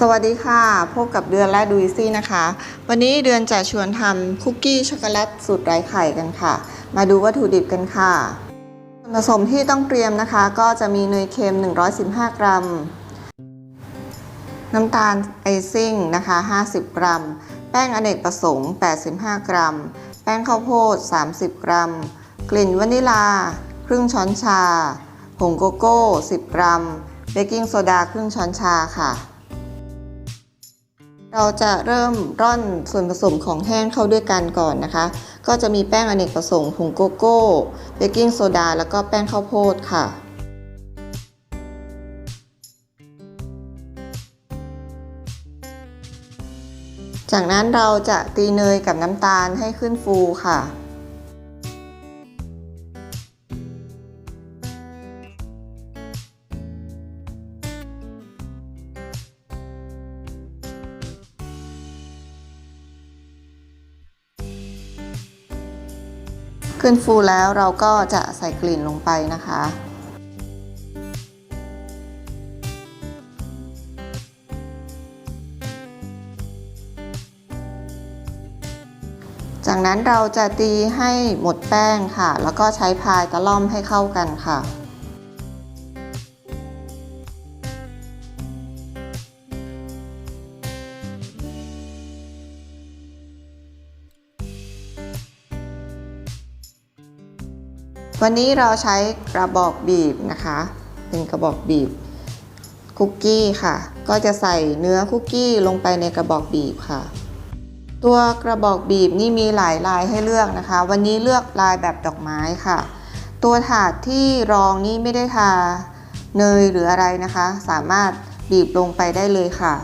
สวัสดีค่ะ พบกับเดือนและดูอีซี่นะคะ วันนี้เดือนจะชวนทำคุกกี้ช็อกโกแลตสูตรไร้ไข่กันค่ะ มาดูวัตถุดิบกันค่ะ ส่วนผสมที่ต้องเตรียมนะคะ ก็จะมีเนยเค็ม 115 กรัม น้ำตาลไอซิ่งนะคะ 50 กรัม แป้งอเนกประสงค์ 85 กรัม แป้งข้าวโพด 30 กรัม กลิ่นวานิลา ครึ่งช้อนชา ผงโกโก้ 10 กรัม เบกกิ้งโซดาครึ่งช้อนชาค่ะ เราจะเริ่มร่อนส่วนผสมของแห้งเข้าด้วยกันก่อนนะคะ ก็จะมีแป้งอเนกประสงค์ผงโกโก้เบกกิ้งโซดาแล้วก็แป้งข้าวโพดค่ะจากนั้นเราจะตีเนยกับน้ำตาลให้ขึ้นฟูค่ะ ขึ้นฟูแล้วเราก็จะใส่กลิ่นลงไปนะคะ จากนั้นเราจะตีให้หมดแป้งค่ะ แล้วก็ใช้พายตะล่อมให้เข้ากันค่ะ วันนี้เราใช้กระบอกบีบนะคะ เป็นกระบอกบีบคุกกี้ค่ะ ก็จะใส่เนื้อคุกกี้ลงไปในกระบอกบีบค่ะ ตัวกระบอกบีบนี่มีหลายลายให้เลือกนะคะ วันนี้เลือกลายแบบดอกไม้ค่ะ ตัวถาดที่รองนี่ไม่ได้ทาเนยหรืออะไรนะคะ สามารถบีบลงไปได้เลยค่ะ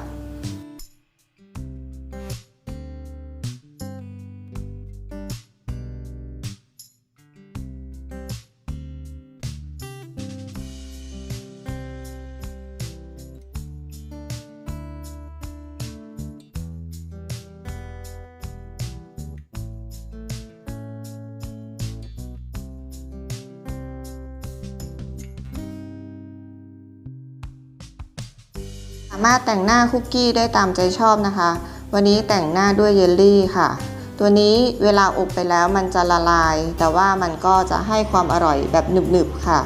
ามารถแต่งหน้าคุกกี้ได้ตามใจชอบนะคะ วันนี้แต่งหน้าด้วยเยลลี่ค่ะ ตัวนี้เวลาอบไปแล้วมันจะละลาย แต่ว่ามันก็จะให้ความอร่อยแบบหนึบๆค่ะ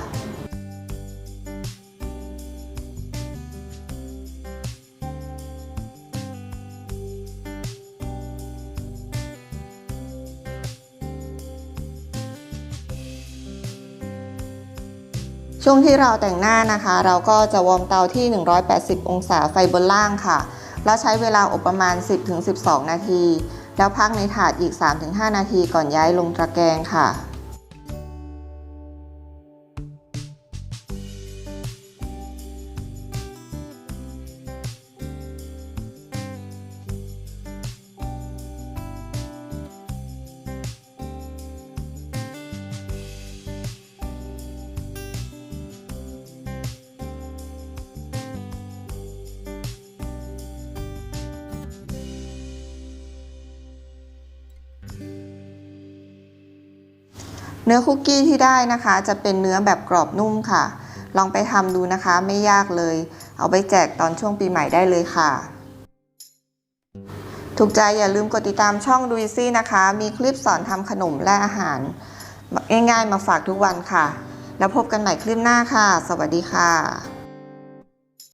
ช่วงที่เราแต่งหน้านะคะ เราก็จะวอร์มเตาที่ 180 องศาไฟบนล่างค่ะ แล้วใช้เวลาอบประมาณ 10-12 นาที แล้วพักในถาดอีก 3-5 นาทีก่อนย้ายลงตะแกรงค่ะ เนื้อคุกกี้ที่ได้นะคะ จะเป็นเนื้อแบบกรอบนุ่มค่ะ ลองไปทำดูนะคะไม่ยากเลย เอาไปแจกตอนช่วงปีใหม่ได้เลยค่ะ ถูกใจอย่าลืมกดติดตามช่องดูซี่นะคะ มีคลิปสอนทำขนมและอาหาร ง่ายๆมาฝากทุกวันค่ะ แล้วพบกันใหม่คลิปหน้าค่ะ สวัสดีค่ะ